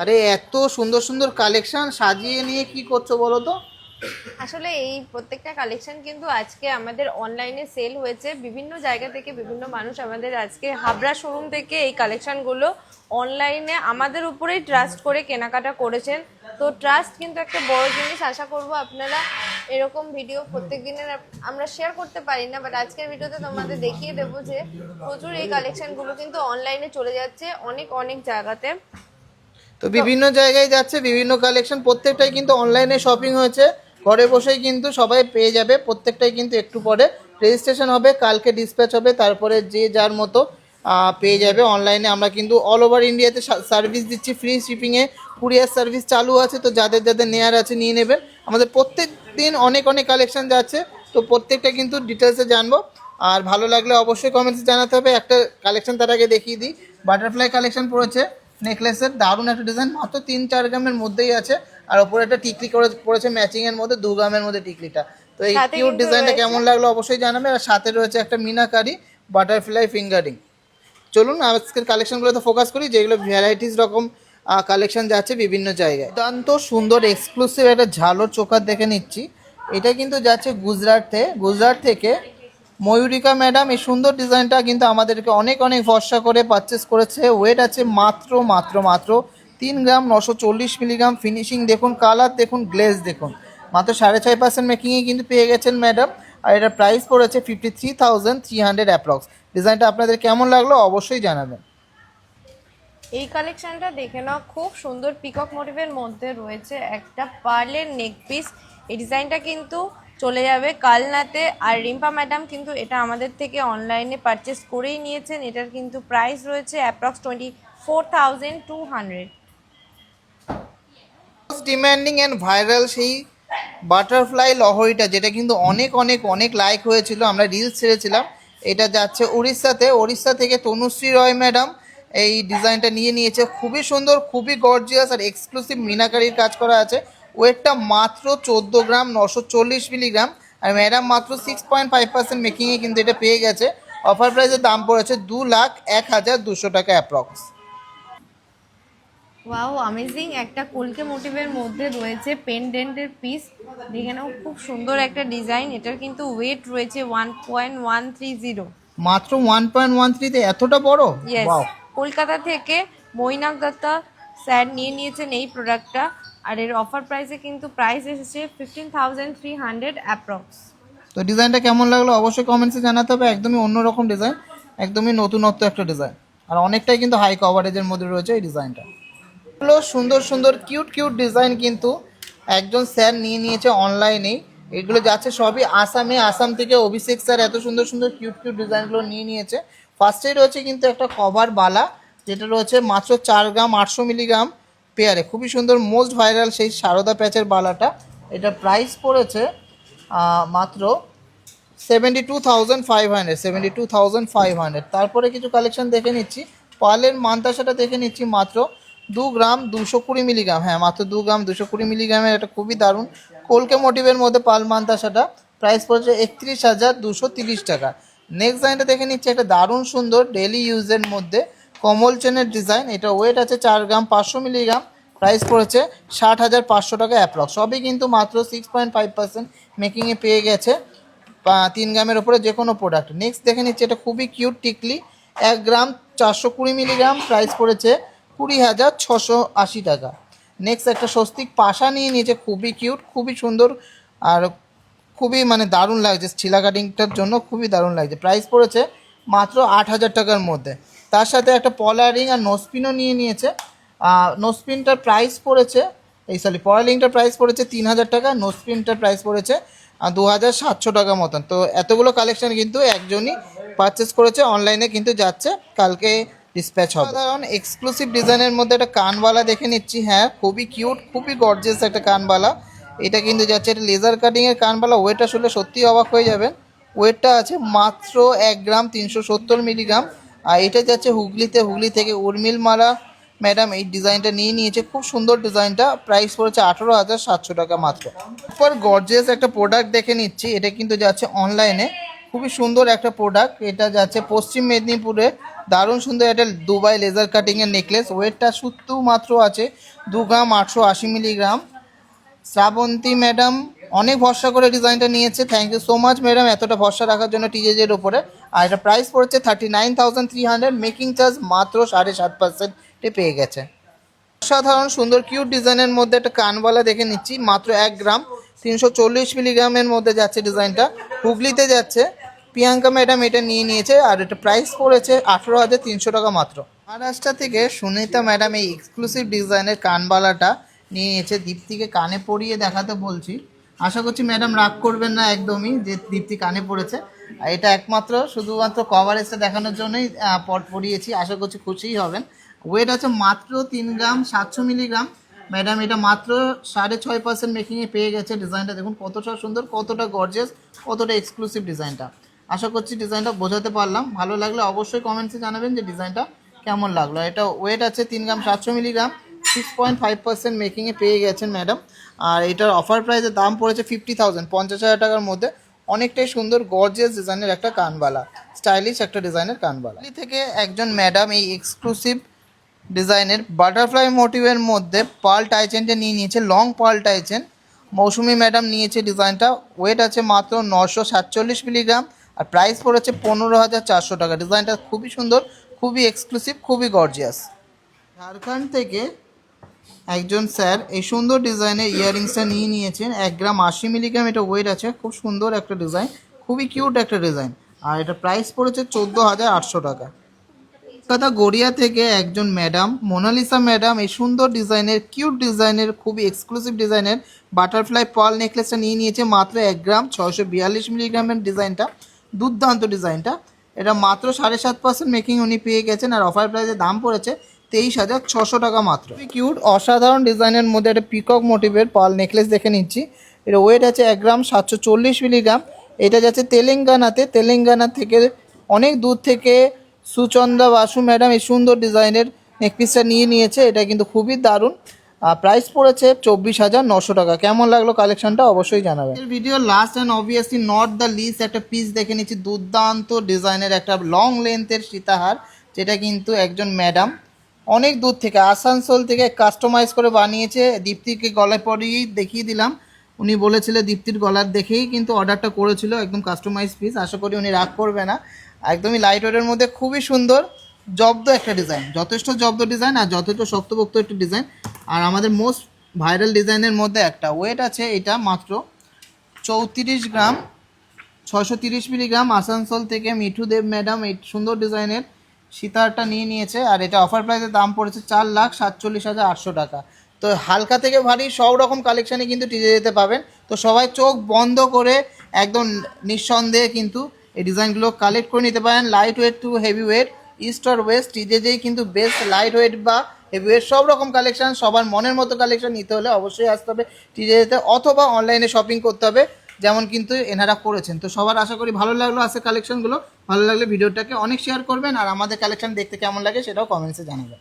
আরে, এত সুন্দর সুন্দর কালেকশন সাজিয়ে নিয়ে কি করছ বলো তো? আসলে এই প্রত্যেকটা কালেকশন কিন্তু আজকে আমাদের অনলাইনে সেল হয়েছে। বিভিন্ন জায়গা থেকে বিভিন্ন মানুষ আমাদের আজকে হাবড়া শোরুম থেকে এই কালেকশনগুলো অনলাইনে আমাদের উপরেই ট্রাস্ট করে কেনাকাটা করেছেন। তো ট্রাস্ট কিন্তু একটা বড় জিনিস, আশা করব আপনারা এরকম ভিডিও প্রত্যেক দিনের আমরা শেয়ার করতে পারি না বাট আজকের ভিডিওতে তোমাদের দেখিয়ে দেবো যে প্রচুর এই কালেকশনগুলো কিন্তু অনলাইনে চলে যাচ্ছে অনেক অনেক জায়গাতে। তো বিভিন্ন জায়গায় যাচ্ছে, বিভিন্ন কালেকশন প্রত্যেকটাই কিন্তু অনলাইনে শপিং হয়েছে। ঘরে বসেই কিন্তু সবাই পেয়ে যাবে। প্রত্যেকটাই কিন্তু একটু পরে। রেজিস্ট্রেশন হবে, কালকে ডিসপ্যাচ হবে, তারপরে যে যার মতো পেয়ে যাবে অনলাইনে আমরা কিন্তু অল ওভার ইন্ডিয়াতে সার্ভিস দিচ্ছি ফ্রি শিপিংয়ে কুরিয়ার সার্ভিস চালু আছে, তো যাদের যাদের নেয়ার আছে নিয়ে নেবেন। আমাদের প্রত্যেক দিন অনেক অনেক কালেকশন যাচ্ছে। তো প্রত্যেকটা কিন্তু ডিটেলসে জানব। আর ভালো লাগলে অবশ্যই কমেন্টসে জানাতে হবে। একটা কালেকশন তার আগে দেখিয়ে দিই। বাটারফ্লাই কালেকশন পড়েছে। নেকলেসের দারুণ একটা ডিজাইন মাত্র তিন চার গ্রামের মধ্যেই আছে। আর ওপরে একটা টিকলি করে পড়েছে ম্যাচিং এর মধ্যে দু গ্রামের মধ্যে টিকলিটা। তো এই কিউট ডিজাইনটা কেমন লাগল অবশ্যই জানাবে। আর সাথে রয়েছে একটা মিনাকারি বাটারফ্লাই ফিঙ্গারিং চলুন আজকের কালেকশনগুলো তো ফোকাস করি যেগুলো ভ্যারাইটিস রকম কালেকশন যাচ্ছে বিভিন্ন জায়গায়। দুর্দান্ত সুন্দর এক্সক্লুসিভ একটা ঝালোর চোকার দেখে নিচ্ছি। এটা কিন্তু যাচ্ছে গুজরাট থেকে গুজরাট থেকে ময়ূরিকা ম্যাডাম, এই সুন্দর ডিজাইনটা কিন্তু আমাদেরকে অনেক অনেক ভরসা করে পারচেস করেছে। ওয়েট আছে মাত্র মাত্র মাত্র তিন গ্রাম নশো চল্লিশ মিলিগ্রাম। ফিনিশিং দেখুন কালার দেখুন গ্লেজ দেখুন। মাত্র সাড়ে ছয় পার্সেন্ট মেকিংয়ে কিন্তু পেয়ে গেছেন ম্যাডাম। আর এটার প্রাইস পড়েছে fifty three thousand three hundred approx ডিজাইনটা আপনাদের কেমন লাগল অবশ্যই জানাবেন। এই কালেকশনটা দেখে নাও, খুব সুন্দর পিকক মোটিভের মধ্যে রয়েছে একটা পার্লের নেক পিস এই ডিজাইনটা কিন্তু চলে যাবে। কালনাতে আর রিম্পা ম্যাডাম কিন্তু এটা আমাদের থেকে অনলাইনে পারচেস করেই নিয়েছেন। এটার কিন্তু প্রাইস রয়েছে approx twenty four thousand two hundred demanding and viral সেই বাটারফ্লাই লহরিটা, যেটা কিন্তু অনেক অনেক অনেক লাইক হয়েছিল, আমরা রিলস ছেড়েছিলাম। এটা যাচ্ছে উড়িষ্যাতে উড়িষ্যা থেকে তনুশ্রী রয় ম্যাডাম এই ডিজাইনটা নিয়ে নিয়েছে। খুবই সুন্দর, খুবই গর্জিয়াস আর এক্সক্লুসিভ মিনাকারির কাজ করা আছে। ওয়েটটা মাত্র চোদ্দ গ্রাম নশো চল্লিশ মিলিগ্রাম। আর ম্যাডাম মাত্র সিক্স পয়েন্ট ফাইভ পার্সেন্ট মেকিংয়ে কিন্তু এটা পেয়ে গেছে। অফার প্রাইসের দাম পড়েছে দু লাখ এক হাজার দুশো টাকা অ্যাপ্রক্স ওয়াও অ্যামেজিং একটা কলকে মোটিভের মধ্যে রয়েছে পেনডেন্টের পিস দেখে নাও খুব সুন্দর একটা ডিজাইন এটার কিন্তু ওয়েট রয়েছে one point one three zero মাত্র ওয়ান পয়েন্ট ওয়ান থ্রিতে এতটা বড়? কলকাতা থেকে মৈনাক দত্তা স্যার নিয়ে নিয়েছেন এই প্রোডাক্টটা আর এর অফার প্রাইসে কিন্তু প্রাইস এসেছে fifteen thousand three hundred approx তো ডিজাইনটা কেমন লাগল অবশ্যই কমেন্টসে জানাতে হবে, একদমই অন্যরকম ডিজাইন একদমই নতুনত্ব একটা ডিজাইন আর অনেকটাই কিন্তু হাই কভারেজের মধ্যে রয়েছে এই ডিজাইনটা এগুলো সুন্দর সুন্দর কিউট কিউট ডিজাইন কিন্তু একজন স্যার নিয়ে নিয়েছে অনলাইনেই এগুলো যাচ্ছে সবই আসামে, আসাম থেকে অভিষেক স্যার এত সুন্দর সুন্দর কিউট কিউট ডিজাইনগুলো নিয়ে নিয়েছে। ফার্স্টেই রয়েছে কিন্তু একটা কভার বালা, যেটা রয়েছে মাত্র চার গ্রাম, আটশো মিলিগ্রাম পেয়ারে, খুবই সুন্দর মোস্ট ভাইরাল সেই সারদা প্যাচের বালাটা। এটা প্রাইস পড়েছে মাত্র seventy two thousand five hundred seventy two thousand five hundred তারপরে কিছু কালেকশন দেখে নিচ্ছি। পার্লের মান্তাসাটা দেখে নিচ্ছি মাত্র দু গ্রাম দুশো কুড়ি মিলিগ্রাম হ্যাঁ মাত্র দু গ্রাম দুশো কুড়ি মিলিগ্রামের এটা খুবই দারুণ কলকে মোটিভের মধ্যে পাল মান্তাসাটা। প্রাইস পড়েছে একত্রিশ হাজার দুশো তিরিশ টাকা। নেক্সট ডিজাইনটা দেখে নিচ্ছি একটা দারুণ সুন্দর ডেলি ইউজের মধ্যে কমল চেনের ডিজাইন, এটা ওয়েট আছে চার গ্রাম পাঁচশো মিলিগ্রাম প্রাইস পড়েছে ষাট হাজার পাঁচশো টাকা অ্যাপ্রক্স সবই কিন্তু মাত্র সিক্স পয়েন্ট ফাইভ পার্সেন্ট মেকিংয়ে পেয়ে গেছে তিন গ্রামের ওপরে যে কোনো প্রোডাক্ট নেক্সট দেখে নিচ্ছি, এটা খুবই কিউট টিকলি। এক গ্রাম চারশো কুড়ি মিলিগ্রাম প্রাইস পড়েছে কুড়ি হাজার ছশো আশি টাকা। নেক্সট একটা স্বস্তিক পাশা নিয়ে নিয়েছে, খুবই কিউট খুবই সুন্দর আর খুবই মানে দারুণ লাগছে। ছিলা কাটিংটার জন্য খুবই দারুণ লাগছে। প্রাইস পড়েছে মাত্র আট হাজার টাকার মধ্যে। তার সাথে একটা পলার আর নোসপিনও নিয়ে নিয়েছে। নোসপিনটার প্রাইস পড়েছে, এই সরি পলারিংটার প্রাইস পড়েছে তিন হাজার টাকা নোসপিনটার প্রাইস পড়েছে দু হাজার সাতশো টাকা মতন। তো এতগুলো কালেকশন কিন্তু একজনই পারচেস করেছে অনলাইনে কিন্তু যাচ্ছে, কালকে ডিসপ্যাচ হবে। সাধারণ এক্সক্লুসিভ ডিজাইনের মধ্যে একটা কানবালা দেখে নিচ্ছি হ্যাঁ খুবই কিউট খুবই গর্জিয়াস একটা কানবালা। এটা কিন্তু যাচ্ছে, এটা লেজার কাটিংয়ের কানবালা ওয়েট আসলে সত্যিই অবাক হয়ে যাবেন। ওয়েটটা আছে মাত্র এক গ্রাম তিনশো সত্তর মিলিগ্রাম। আর এটা যাচ্ছে হুগলিতে, হুগলি থেকে উর্মিল মালা। ম্যাডাম, এই ডিজাইনটা নিয়ে নিয়েছে, খুব সুন্দর ডিজাইনটা। প্রাইস পড়েছে আঠেরো হাজার সাতশো টাকা মাত্র। সুপার গর্জিয়াস একটা প্রোডাক্ট দেখে নিচ্ছি, এটা কিন্তু যাচ্ছে অনলাইনে খুবই সুন্দর একটা প্রোডাক্ট এটা যাচ্ছে পশ্চিম মেদিনীপুরে। দারুণ সুন্দর একটা দুবাই লেজার কাটিংয়ের নেকলেস ওয়েটটা শুধু মাত্র আছে, দু গ্রাম আটশো আশি মিলিগ্রাম শ্রাবন্তী ম্যাডাম, অনেক ভরসা করে ডিজাইনটা নিয়েছে। Thank you so much madam, এতটা ভরসা রাখার জন্য টিজেজের ওপরে আর এটা প্রাইস পড়ছে thirty nine thousand three hundred making charge মাত্র সাড়ে সাত পার্সেন্টে পেয়ে গেছে। অসাধারণ সুন্দর কিউট ডিজাইনের মধ্যে একটা কানবালা দেখে নিচ্ছি, মাত্র এক গ্রাম, তিনশো চল্লিশ মিলিগ্রামের মধ্যে যাচ্ছে ডিজাইনটা। হুগলিতে যাচ্ছে, প্রিয়াঙ্কা ম্যাডাম এটা নিয়ে নিয়েছে, আর এটা প্রাইস পড়েছে আঠেরো হাজার তিনশো টাকা মাত্র। মহারাষ্ট্র থেকে সুনিতা ম্যাডাম এই এক্সক্লুসিভ ডিজাইনের কানবালাটা নিয়ে নিয়েছে দীপ্তিকে কানে পরিয়ে দেখাতে বলছি। আশা করছি ম্যাডাম রাগ করবেন না একদমই যে দীপ্তি কানে পড়েছে। আর এটা একমাত্র শুধুমাত্র কভারেজটা দেখানোর জন্যই আহ, পর পরিয়েছি। আশা করছি খুশিই হবেন। ওয়েট আছে মাত্র তিন গ্রাম সাতশো মিলিগ্রাম। ম্যাডাম এটা মাত্র সাড়ে ছয় পার্সেন্ট মেকিংয়ে পেয়ে গেছে ডিজাইনটা দেখুন কতটা সুন্দর কতটা গর্জেস কতটা এক্সক্লুসিভ ডিজাইনটা আশা করছি ডিজাইনটা বোঝাতে পারলাম। ভালো লাগলে অবশ্যই কমেন্টসে জানাবেন যে ডিজাইনটা কেমন লাগল। এটা ওয়েট আছে তিন গ্রাম সাতশো milligram. Six point five percent মেকিংয়ে পেয়ে গেছেন ম্যাডাম আর এটার অফার প্রাইসের দাম পড়েছে ফিফটি থাউজেন্ড পঞ্চাশ হাজার টাকার মধ্যে। অনেকটাই সুন্দর গর্জিয়াস ডিজাইনের একটা কানবালা স্টাইলিশ একটা ডিজাইনের কানবালা। থেকে একজন ম্যাডাম এই এক্সক্লুসিভ ডিজাইনের বাটারফ্লাই মোটিভের মধ্যে পার্ল টাইচেনটা নিয়ে নিয়েছে লং পার্ল টাইচেন মৌসুমি ম্যাডাম নিয়েছে ডিজাইনটা ওয়েট আছে মাত্র নশো সাতচল্লিশ মিলিগ্রাম আর প্রাইস পড়েছে পনেরো হাজার চারশো টাকা। ডিজাইনটা খুবই সুন্দর, খুবই এক্সক্লুসিভ খুবই গর্জিয়াস ঝাড়খণ্ড থেকে একজন স্যার এই সুন্দর ডিজাইনের ইয়াররিংসটা নিয়ে নিয়েছেন। এক গ্রাম আশি মিলিগ্রাম এটা ওয়েট আছে। খুব সুন্দর একটা ডিজাইন, খুবই কিউট একটা ডিজাইন। আর এটা প্রাইস পড়েছে চোদ্দ হাজার আটশো টাকা। কলকাতা গড়িয়া থেকে একজন ম্যাডাম মোনালিসা ম্যাডাম এই সুন্দর ডিজাইনের কিউট ডিজাইনের, খুবই এক্সক্লুসিভ ডিজাইনের বাটারফ্লাই পাল নেকলেসটা নিয়ে নিয়েছে। মাত্র এক গ্রাম ছয়শো বিয়াল্লিশ মিলিগ্রামের ডিজাইনটা, দুর্দান্ত ডিজাইনটা। এটা মাত্র সাড়ে সাত পার্সেন্ট মেকিং উনি পেয়ে গেছেন। আর অফার প্রাইসে দাম পড়েছে তেইশ হাজার ছশো টাকা মাত্র। কিউট অসাধারণ ডিজাইনের মধ্যে একটা পিকক মোটিভের পাল নেকলেস দেখে নিচ্ছি। এর ওয়েট আছে এক গ্রাম সাতশো চল্লিশ মিলিগ্রাম এটা যাচ্ছে তেলেঙ্গানাতে। তেলেঙ্গানা থেকে অনেক দূর থেকে সুচন্দা বাসু ম্যাডাম এই সুন্দর ডিজাইনের নেকপিসটা নিয়ে নিয়েছে। এটা কিন্তু খুবই দারুণ। প্রাইস পড়েছে চব্বিশ হাজার নশো টাকা। কেমন লাগল কালেকশনটা অবশ্যই জানাবেন। Video last and obviously not the least একটা পিস দেখে নিচ্ছি। দুর্দান্ত ডিজাইনের একটা লং লেন্থের সীতাহার যেটা কিন্তু একজন ম্যাডাম অনেক দূর থেকে, আসানসোল থেকে কাস্টমাইজ করে বানিয়েছে দীপ্তিকে গলায় পরিয়েই দেখিয়ে দিলাম। উনি বলেছিলেন দীপ্তির গলার দেখেই কিন্তু অর্ডারটা করেছিল, একদম কাস্টমাইজ পিস আশা করি উনি রাগ করবে না। একদমই লাইট ওয়েটের মধ্যে খুবই সুন্দর, জব্দ একটা ডিজাইন যথেষ্ট জব্দ ডিজাইন আর যথেষ্ট শক্তপোক্ত একটা ডিজাইন আর আমাদের মোস্ট ভাইরাল ডিজাইনের মধ্যে একটা। ওয়েট আছে এটা মাত্র চৌত্রিশ গ্রাম ছশো তিরিশ মিলিগ্রাম। আসানসোল থেকে মিঠু দেব ম্যাডাম এই সুন্দর ডিজাইনের সীতারটা নিয়ে নিয়েছে আর এটা অফার প্রাইসের দাম পড়েছে চার লাখ সাতচল্লিশ হাজার আটশো টাকা। তো হালকা থেকে ভারী সব রকম কালেকশানে কিন্তু টিজে যেতে পাবেন। তো সবাই চোখ বন্ধ করে একদম নিঃসন্দেহে কিন্তু এই ডিজাইনগুলো কালেক্ট করে নিতে পারেন। Light weight to heavy weight east R west টিজেজেই কিন্তু বেস্ট লাইট ওয়েট বা হেভি ওয়েট সব রকম কালেকশান সবার মনের মতো কালেকশান নিতে হলে অবশ্যই আসতে হবে টিজে যেতে অথবা অনলাইনে শপিং করতে হবে। যেমন কিন্তু এনারা করেছেন। তো সবার আশা করি ভালো লাগল আছে কালেকশনগুলো ভালো লাগলে ভিডিওটাকে অনেক শেয়ার করবেন আর আমাদের কালেকশন দেখতে কেমন লাগে সেটাও কমেন্টসে জানাবেন।